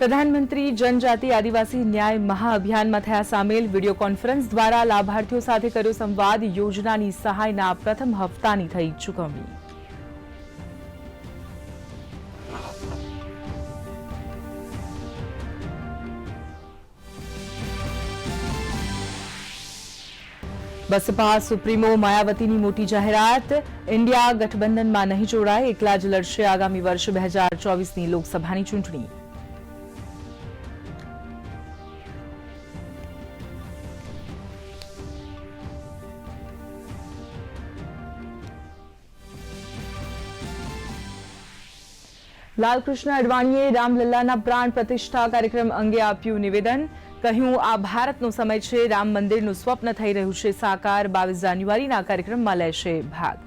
પ્રધાનમંત્રી જનજાતિ આદિવાસી ન્યાય મહાઅભિયાનમાં થયા સામેલ વીડિયો કોન્ફરન્સ દ્વારા લાભાર્થીઓ સાથે કર્યો સંવાદ. યોજનાની સહાયના પ્રથમ હપ્તાની થઈ ચૂકવણી. બસપા સુપ્રીમો માયાવતીની મોટી જાહેરાત. ઇન્ડિયા ગઠબંધનમાં નહીં જોડાય. એકલા જ લડશે આગામી વર્ષ બે હજાર ચોવીસની લોકસભાની ચૂંટણી. લાલકૃષ્ણ અડવાણીએ રામલલ્લાના પ્રાણ પ્રતિષ્ઠા કાર્યક્રમ અંગે આપ્યું નિવેદન. કહ્યું, આ ભારતનો સમય છે, રામ મંદિરનું સ્વપ્ન થઈ રહ્યું છે, સાકાર બાવીસ જાન્યુઆરીના કાર્યક્રમમાં લેશે ભાગ.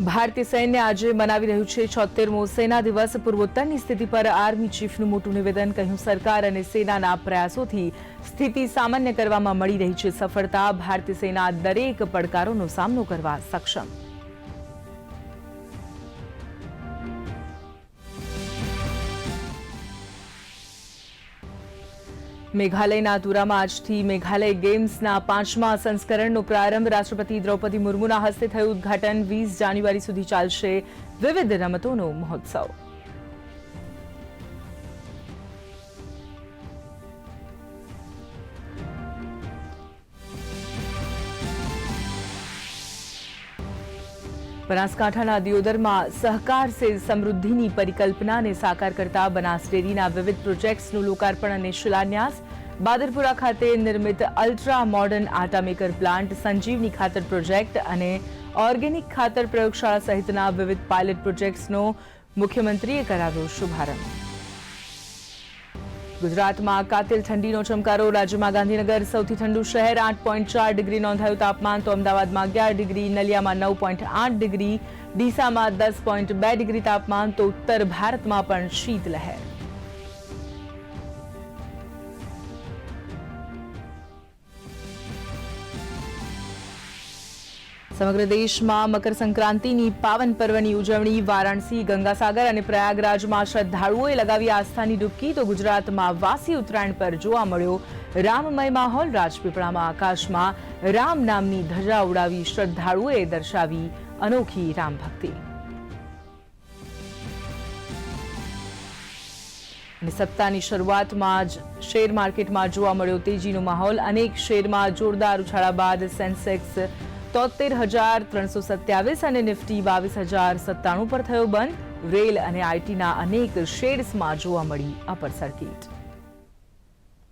ભારતીય સૈન્ય આજે મનાવી રહ્યું છે છોતેરમો સેના દિવસ. પૂર્વોત્તરની સ્થિતિ પર આર્મી ચીફનું મોટું નિવેદન કહ્યું સરકાર અને સેનાના પ્રયાસોથી સ્થિતિ સામાન્ય કરવામાં મળી રહી છે. સફળતા ભારતીય સેના દરેક પડકારોનો સામનો કરવા સક્ષમ. મેઘાલયના તુરામાં આજથી મેઘાલય ગેમ્સના પાંચમા સંસ્કરણનો પ્રારંભ. રાષ્ટ્રપતિ દ્રૌપદી મુર્મુના હસ્તે થયું ઉદઘાટન. વીસ જાન્યુઆરી સુધી ચાલશે વિવિધ રમતોનો મહોત્સવ. બનાસકાંઠાના દિયોદરમાં સહકાર સે સમૃદ્ધિની પરિકલ્પનાને સાકાર કરતા બનાસ ડેરીના વિવિધ પ્રોજેક્ટ્સનું લોકાર્પણ અને શિલાન્યાસ. બાદરપુરા ખાતે નિર્મિત અલ્ટ્રા મોડર્ન આટા મેકર પ્લાન્ટ સંજીવની ખાતર પ્રોજેક્ટ અને ઓર્ગેનિક ખાતર પ્રયોગશાળા સહિતના વિવિધ પાયલટ પ્રોજેક્ટ્સનો મુખ્યમંત્રીએ કરાવ્યો શુભારંભ. ગુજરાતમાં કાતિલ ઠંડીનો ચમકારો. રાજ્યમાં ગાંધીનગર સૌથી ઠંડુ શહેર, આઠ પોઈન્ટ ચાર ડિગ્રી નોંધાયું તાપમાન. તો અમદાવાદમાં અગિયાર ડિગ્રી, નલિયામાં નવ પોઈન્ટ આઠ ડિગ્રી, ડીસામાં દસ પોઈન્ટ બે ડિગ્રી તાપમાન. તો ઉત્તર ભારતમાં પણ શીતલહેર. સમગ્ર દેશમાં મકર સંક્રાંતિની પાવન પર્વની ઉજવણી, વારાણસી, ગંગાસાગર અને પ્રયાગરાજમાં શ્રદ્ધાળુઓએ લગાવી આસ્થાની ડૂબકી તો ગુજરાતમાં વાસી ઉત્તરાયણ પર જોવા મળ્યો. રામમય માહોલ રાજપીપળામાં આકાશમાં રામ નામની ધજા ઉડાવી શ્રદ્ધાળુઓએ દર્શાવી અનોખી રામ ભક્તિ. અને સપ્તાહની શરૂઆતમાં જ શેર માર્કેટમાં જોવા મળ્યો તેજીનો માહોલ. અનેક શેરમાં જોરદાર ઉછાળા બાદ સેન્સેક્સ તોતેર હજાર ત્રણસો સત્યાવીસ અને નિફ્ટી બાવીસ હજાર સત્તાણું પર થયો બંધ. રેલ અને આઈટીના અનેક શેર્સમાં જોવા મળી અપર સર્કિટ